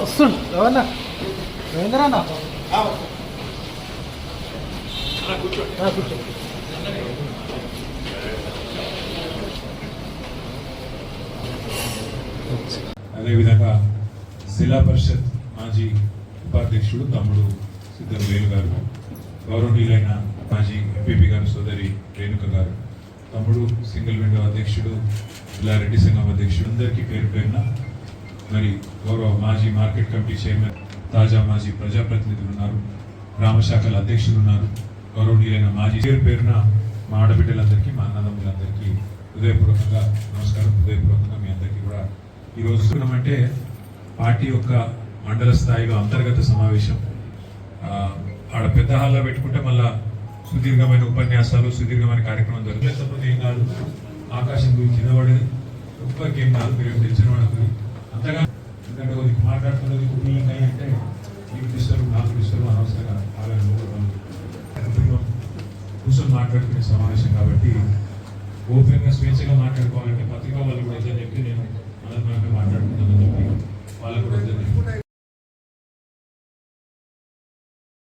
వస్తుండు ఎవరన్నా రవీంద్రన్న కూర్చో అదేవిధంగా జిల్లా పరిషత్ మాజీ ఉపాధ్యక్షుడు తమ్ముడు సిద్ధం వేణు గారు గౌరవనీయులైన మాజీ ఎంపీపీ గారు సోదరి రేణుక గారు తమ్ముడు సింగిల్ విండో అధ్యక్షుడు జిల్లా రెడ్డి సంఘం అధ్యక్షుడు అందరికీ పేరు పేరున మరి గౌరవ మాజీ మార్కెట్ కమిటీ చైర్మన్ తాజా మాజీ ప్రజాప్రతినిధులు ఉన్నారు గ్రామశాఖల అధ్యక్షులు ఉన్నారు గౌరవనీయులైన మాజీ పేరు పేరున మా ఆడబిడ్డలందరికీ మా అన్నదమ్ములందరికీ హృదయపూర్వకంగా నమస్కారం హృదయ ఈ రోజు అంటే పార్టీ యొక్క మండల స్థాయిలో అంతర్గత సమావేశం. ఆడ పెద్ద హాల్లో పెట్టుకుంటే మళ్ళా సుదీర్ఘమైన ఉపన్యాసాలు సుదీర్ఘమైన కార్యక్రమం జరుగుతుంది. ఏం కాదు ఆకాశం గురించి కింద పడేది ఒక్కరికి ఏం కాదు మీరు తెలిసిన వాళ్ళకి అంతగా ఎందుకంటే ఒకరికి మాట్లాడుతున్నది కుటుంబంగా అంటే మీకు డిస్టర్బ్ నాకు డిస్టర్బ్ అనవసరంగా ఆవేదన కూర్చొని మాట్లాడుకునే సమావేశం కాబట్టి ఓపెన్గా స్వేచ్ఛగా మాట్లాడుకోవాలంటే పత్రికా వాళ్ళు కూడా చెప్పి నేను அதற்காக